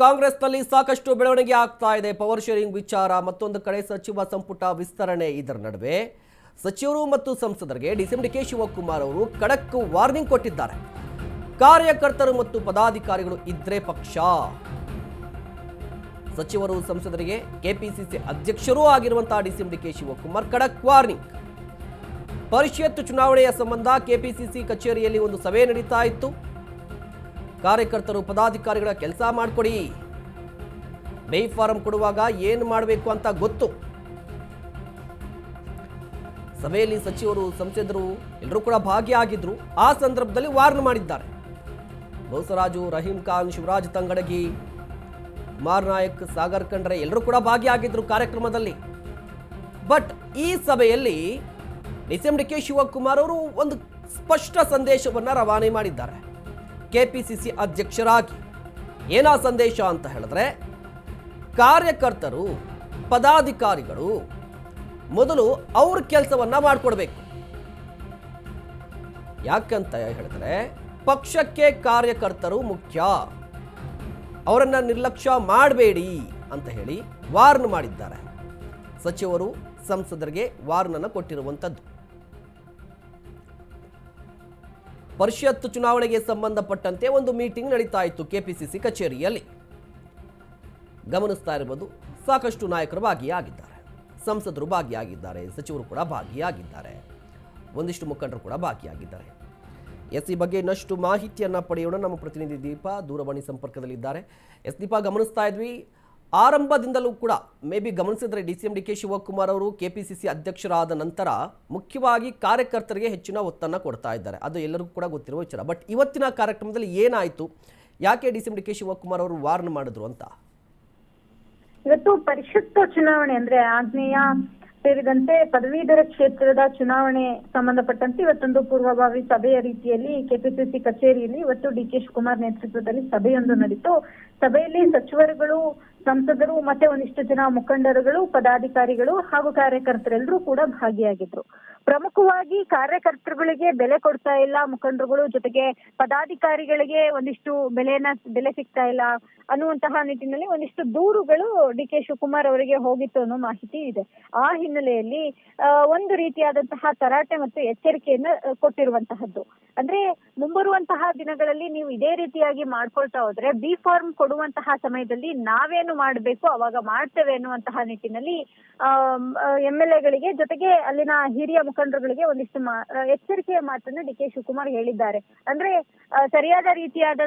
ಕಾಂಗ್ರೆಸ್ನಲ್ಲಿ ಸಾಕಷ್ಟು ಬೆಳವಣಿಗೆ ಆಗ್ತಾ ಇದೆ. ಪವರ್ ಶೇರಿಂಗ್ ವಿಚಾರ, ಮತ್ತೊಂದು ಕಡೆ ಸಚಿವ ಸಂಪುಟ ವಿಸ್ತರಣೆ ಇದರ ನಡುವೆ. ಸಚಿವರು ಮತ್ತು ಸಂಸದರಿಗೆ ಡಿಸಿಎಂ ಡಿ ಕೆ ಶಿವಕುಮಾರ್ ಅವರು ಖಡಕ್ ವಾರ್ನಿಂಗ್ ಕೊಟ್ಟಿದ್ದಾರೆ. ಕಾರ್ಯಕರ್ತರು ಮತ್ತು ಪದಾಧಿಕಾರಿಗಳು ಇದ್ರೆ ಪಕ್ಷ. ಸಚಿವರು ಸಂಸದರಿಗೆ ಕೆಪಿಸಿಸಿ ಅಧ್ಯಕ್ಷರೂ ಆಗಿರುವಂತಹ ಡಿಸಿಎಂ ಕೆ ಶಿವಕುಮಾರ್ ಖಡಕ್ ವಾರ್ನಿಂಗ್. ಪರಿಷತ್ ಚುನಾವಣೆಯ ಸಂಬಂಧ ಕೆಪಿಸಿಸಿ ಕಚೇರಿಯಲ್ಲಿ ಒಂದು ಸಭೆ ನಡೀತಾ ಇತ್ತು. ಕಾರ್ಯಕರ್ತರು ಪದಾಧಿಕಾರಿಗಳ ಕೆಲಸ ಮಾಡಿಕೊಡಿ. ಬೇ ಫಾರಂ ಕೊಡುವಾಗ ಏನು ಮಾಡಬೇಕು ಅಂತ ಗೊತ್ತು. ಸಭೆಯಲ್ಲಿ ಸಚಿವರು, ಸಂಸದರು ಎಲ್ಲರೂ ಕೂಡ ಭಾಗಿಯಾಗಿದ್ರು. ಆ ಸಂದರ್ಭದಲ್ಲಿ ವಾರ್ನ್ ಮಾಡಿದ್ದಾರೆ. ಬೋಸರಾಜು ರಹೀಂ ಖಾನ್, ಶಿವರಾಜ್ ತಂಗಡಗಿ, ಕುಮಾರ್ ನಾಯಕ್, ಸಾಗರ್ ಖಂಡ್ರೆ ಎಲ್ಲರೂ ಕೂಡ ಭಾಗಿಯಾಗಿದ್ರು ಕಾರ್ಯಕ್ರಮದಲ್ಲಿ. ಬಟ್ ಈ ಸಭೆಯಲ್ಲಿ ಡಿ ಕೆ ಶಿವಕುಮಾರ್ ಅವರು ಒಂದು ಸ್ಪಷ್ಟ ಸಂದೇಶವನ್ನು ರವಾನೆ ಮಾಡಿದ್ದಾರೆ. ಕೆಪಿಸಿಸಿ ಅಧ್ಯಕ್ಷರಾಗಿ. ಏನಾ ಸಂದೇಶ ಅಂತ ಹೇಳಿದ್ರೆ, ಕಾರ್ಯಕರ್ತರು, ಪದಾಧಿಕಾರಿಗಳು ಮೊದಲು ಅವ್ರ ಕೆಲಸವನ್ನ ಮಾಡಿಕೊಡ್ಬೇಕು. ಯಾಕಂತ ಹೇಳಿದ್ರೆ, ಪಕ್ಷಕ್ಕೆ ಕಾರ್ಯಕರ್ತರು ಮುಖ್ಯ. ಅವರನ್ನ ನಿರ್ಲಕ್ಷ್ಯ ಮಾಡಬೇಡಿ ಅಂತ ಹೇಳಿ ವಾರ್ನ್ ಮಾಡಿದ್ದಾರೆ. ಸಚಿವರು ಸಂಸದರಿಗೆ ವಾರ್ನನ್ನು ಕೊಟ್ಟಿರುವಂಥದ್ದು ಪರಿಷತ್ ಚುನಾವಣೆಗೆ ಸಂಬಂಧಪಟ್ಟಂತೆ ಒಂದು ಮೀಟಿಂಗ್ ನಡೀತಾ ಇತ್ತು ಕೆಪಿಸಿಸಿ ಕಚೇರಿಯಲ್ಲಿ. ಗಮನಿಸ್ತಾ ಇರ್ಬೋದು, ಸಾಕಷ್ಟು ನಾಯಕರು ಭಾಗಿಯಾಗಿದ್ದಾರೆ. ಸಂಸದರು ಭಾಗಿಯಾಗಿದ್ದಾರೆ, ಸಚಿವರು ಕೂಡ ಭಾಗಿಯಾಗಿದ್ದಾರೆ. ಒಂದಿಷ್ಟು ಮುಖಂಡರು ಕೂಡ ಭಾಗಿಯಾಗಿದ್ದಾರೆ. ಎಸ್ ಈ ಬಗ್ಗೆ ಇನ್ನಷ್ಟು ಮಾಹಿತಿಯನ್ನು ಪಡೆಯೋಣ. ನಮ್ಮ ಪ್ರತಿನಿಧಿ ದೀಪ ದೂರವಾಣಿ ಸಂಪರ್ಕದಲ್ಲಿದ್ದಾರೆ. ಎಸ್, ದೀಪ ಗಮನಿಸ್ತಾ ಇದ್ವಿ. ಆರಂಭದಿಂದಲೂ ಕೂಡ ಮೇ ಬಿ ಗಮನಿಸಿದರೆ D C M D K Shivakumar ಅವರು ಕೆ ಪಿ ಸಿ ಸಿ ಅಧ್ಯಕ್ಷರಾದ ನಂತರ ಮುಖ್ಯವಾಗಿ ಕಾರ್ಯಕರ್ತರಿಗೆ ಹೆಚ್ಚಿನ ಒತ್ತನ್ನು ಕೊಡ್ತಾ ಇದ್ದಾರೆ. ಅದು ಎಲ್ಲರಿಗೂ ಕೂಡ ಗೊತ್ತಿರುವ ವಿಚಾರ. ಬಟ್ ಇವತ್ತಿನ ಕಾರ್ಯಕ್ರಮದಲ್ಲಿ ಏನಾಯಿತು? ಯಾಕೆ D C M D K Shivakumar ಅವರು ವಾರ್ನ್ ಮಾಡಿದ್ರು ಅಂತ? ಇವತ್ತು ಪರಿಷತ್ ಚುನಾವಣೆ ಅಂದ್ರೆ ಆಗ್ನೇಯ ಸೇರಿದಂತೆ ಪದವೀಧರ ಕ್ಷೇತ್ರದ ಚುನಾವಣೆ ಸಂಬಂಧಪಟ್ಟಂತೆ ಇವತ್ತೊಂದು ಪೂರ್ವಭಾವಿ ಸಭೆಯ ರೀತಿಯಲ್ಲಿ ಕೆಪಿಸಿಸಿ ಕಚೇರಿಯಲ್ಲಿ ಇವತ್ತು ಡಿ ಕೆ ಶಿವಕುಮಾರ್ ನೇತೃತ್ವದಲ್ಲಿ ಸಭೆಯೊಂದು ನಡೆಯಿತು. ಸಭೆಯಲ್ಲಿ ಸಚಿವರುಗಳು ಸಂಸದರು ಮತ್ತೆ ಒಂದಿಷ್ಟು ಜನ ಮುಖಂಡರುಗಳು, ಪದಾಧಿಕಾರಿಗಳು ಹಾಗೂ ಕಾರ್ಯಕರ್ತರೆಲ್ಲರೂ ಕೂಡ ಭಾಗಿಯಾಗಿದ್ರು. ಪ್ರಮುಖವಾಗಿ ಕಾರ್ಯಕರ್ತರುಗಳಿಗೆ ಬೆಲೆ ಕೊಡ್ತಾ ಇಲ್ಲ, ಮುಖಂಡರುಗಳು ಜೊತೆಗೆ ಪದಾಧಿಕಾರಿಗಳಿಗೆ ಒಂದಿಷ್ಟು ಬೆಲೆನ, ಬೆಲೆ ಸಿಗ್ತಾ ಇಲ್ಲ ಅನ್ನುವಂತಹ ನಿಟ್ಟಿನಲ್ಲಿ ಒಂದಿಷ್ಟು ದೂರುಗಳು ಡಿ ಕೆ ಶಿವಕುಮಾರ್ ಅವರಿಗೆ ಹೋಗಿತ್ತು ಅನ್ನೋ ಮಾಹಿತಿ ಇದೆ. ಆ ಹಿನ್ನೆಲೆಯಲ್ಲಿ ಒಂದು ರೀತಿಯಾದಂತಹ ತರಾಟೆ ಮತ್ತು ಎಚ್ಚರಿಕೆಯನ್ನ ಕೊಟ್ಟಿರುವಂತಹದ್ದು. ಅಂದ್ರೆ ಮುಂಬರುವಂತಹ ದಿನಗಳಲ್ಲಿ ನೀವು ಇದೇ ರೀತಿಯಾಗಿ ಮಾಡ್ಕೊಳ್ತಾ ಹೋದ್ರೆ ಬಿ ಫಾರ್ಮ್ ಕೊಡುವಂತಹ ಸಮಯದಲ್ಲಿ ನಾವೇನು ಮಾಡಬೇಕು, ಅವಾಗ ಮಾಡ್ತೇವೆ ಅನ್ನುವಂತಹ ನಿಟ್ಟಿನಲ್ಲಿ ಎಂ ಎಲ್ ಎಗಳಿಗೆ ಜೊತೆಗೆ ಅಲ್ಲಿನ ಹಿರಿಯ ಮುಖಂಡರುಗಳಿಗೆ ಒಂದಿಷ್ಟು ಎಚ್ಚರಿಕೆಯ ಮಾತನ್ನು ಡಿ ಕೆ ಶಿವಕುಮಾರ್ ಹೇಳಿದ್ದಾರೆ. ಅಂದ್ರೆ ಸರಿಯಾದ ರೀತಿಯಾದ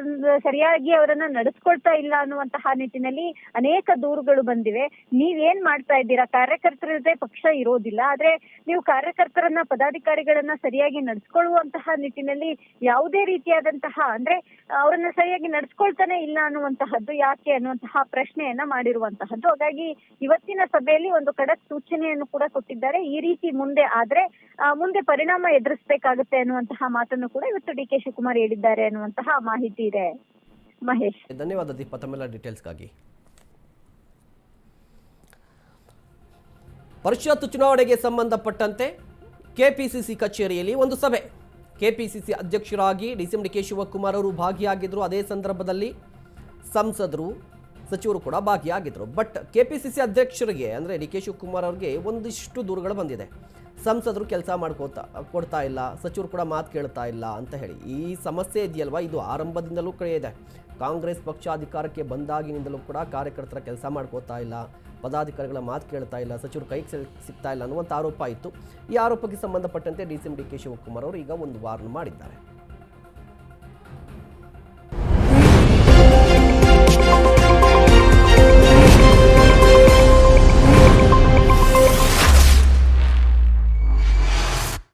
ಸರಿಯಾಗಿ ಅವರನ್ನ ನಡೆಸ್ಕೊಳ್ತಾ ಇಲ್ಲ ಅನ್ನುವಂತಹ ನಿಟ್ಟಿನಲ್ಲಿ ಅನೇಕ ದೂರುಗಳು ಬಂದಿವೆ. ನೀವೇನ್ ಮಾಡ್ತಾ ಇದ್ದೀರಾ? ಕಾರ್ಯಕರ್ತರ ಜೊತೆ ಪಕ್ಷ ಇರೋದಿಲ್ಲ. ಆದ್ರೆ ನೀವು ಕಾರ್ಯಕರ್ತರನ್ನ, ಪದಾಧಿಕಾರಿಗಳನ್ನ ಸರಿಯಾಗಿ ನಡೆಸ್ಕೊಳ್ಳುವಂತಹ ನಿಟ್ಟಿನಲ್ಲಿ ಯಾವುದೇ ರೀತಿಯಾದಂತಹ, ಅಂದ್ರೆ, ಅವರನ್ನ ಸರಿಯಾಗಿ ನಡ್ಸ್ಕೊಳ್ತಾನೆ ಇಲ್ಲ ಅನ್ನುವಂತಹದ್ದು ಯಾಕೆ ಅನ್ನುವಂತಹ ಪ್ರಶ್ನೆಯನ್ನ ಮಾಡಿರುವಂತಹದ್ದು. ಹಾಗಾಗಿ ಇವತ್ತಿನ ಸಭೆಯಲ್ಲಿ ಒಂದು ಖಡಕ್ ಸೂಚನೆಯನ್ನು ಕೂಡ ಕೊಟ್ಟಿದ್ದಾರೆ. ಈ ರೀತಿ ಮುಂದೆ ಆದ್ರೆ ಮುಂದೆ ಪರಿಣಾಮ ಎದುರಿಸಬೇಕಾಗುತ್ತೆ ಅನ್ನುವಂತಹ ಮಾತನ್ನು ಕೂಡ ಇವತ್ತು ಡಿ ಕೆ ಶಿವಕುಮಾರ್ ಹೇಳಿದ್ದಾರೆ ಅನ್ನುವಂತಹ ಮಾಹಿತಿ ಇದೆ. ಮಹೇಶ್. ಧನ್ಯವಾದ ದೀಪ, ತಮ್ಮೆಲ್ಲ ಡೀಟೇಲ್ಸ್ಗಾಗಿ. ಪರಿಷತ್ ಚುನಾವಣೆಗೆ ಸಂಬಂಧಪಟ್ಟಂತೆ ಕೆಪಿಸಿಸಿ ಕಚೇರಿಯಲ್ಲಿ ಒಂದು ಸಭೆ. ಕೆಪಿಸಿಸಿ ಅಧ್ಯಕ್ಷರಾಗಿ ಡಿ ಕೆ ಶಿವಕುಮಾರ್ ಅವರು ಭಾಗಿಯಾಗಿದ್ದರು ಅದೇ ಸಂದರ್ಭದಲ್ಲಿ ಸಂಸದರು ಸಚಿವರು ಕೂಡ ಭಾಗಿಯಾಗಿದ್ದರು. But K P C C ಅಧ್ಯಕ್ಷರಿಗೆ ಅಂದರೆ ಡಿ ಕೆ ಶಿವಕುಮಾರ್ ಅವರಿಗೆ ಒಂದಿಷ್ಟು ದೂರುಗಳು ಬಂದಿದೆ. ಸಂಸದರು ಕೆಲಸ ಮಾಡ್ಕೋತಾ, ಕೊಡ್ತಾ ಇಲ್ಲ, ಸಚಿವರು ಕೂಡ ಮಾತು ಕೇಳ್ತಾ ಇಲ್ಲ ಅಂತ ಹೇಳಿ. ಈ ಸಮಸ್ಯೆ ಇದೆಯಲ್ವ? ಇದು ಆರಂಭದಿಂದಲೂ ಕಡೆ ಇದೆ. ಕಾಂಗ್ರೆಸ್ ಪಕ್ಷ ಅಧಿಕಾರಕ್ಕೆ ಬಂದಾಗಿನಿಂದಲೂ ಕೂಡ ಕಾರ್ಯಕರ್ತರ ಕೆಲಸ ಮಾಡ್ಕೋತಾ ಇಲ್ಲ, ಪದಾಧಿಕಾರಿಗಳ ಮಾತು ಕೇಳ್ತಾ ಇಲ್ಲ, ಸಚಿವರು ಕೈಗೆ ಸಿಗ್ತಾ ಇಲ್ಲ ಅನ್ನುವಂಥ ಆರೋಪ ಇತ್ತು. ಈ ಆರೋಪಕ್ಕೆ ಸಂಬಂಧಪಟ್ಟಂತೆ D C M D K Shivakumar ಅವರು ಈಗ ಒಂದು ವಾರ್ನ್ ಮಾಡಿದ್ದಾರೆ.